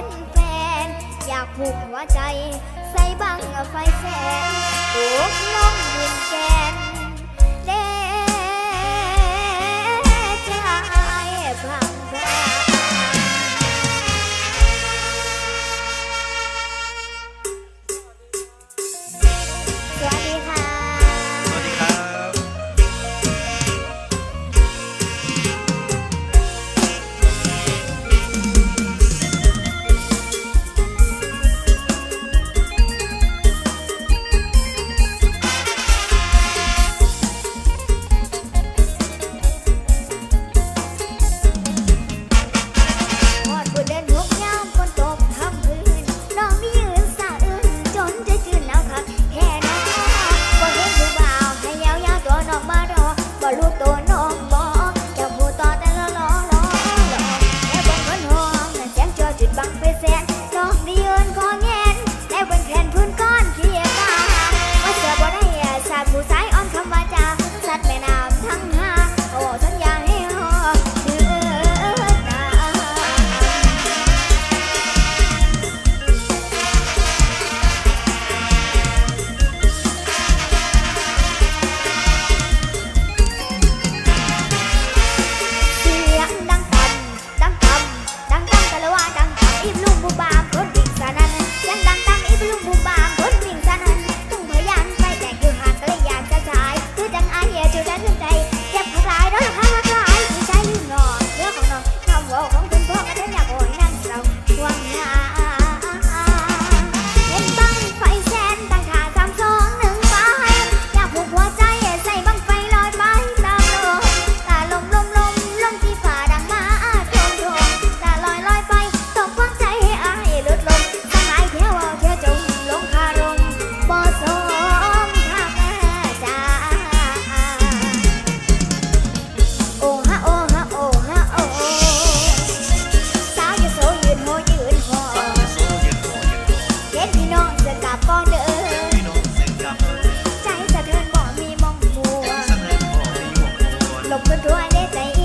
็นแฟน อยากผูกหัวใจ ใส่บังไฟแสงโดกน้องดิน туалета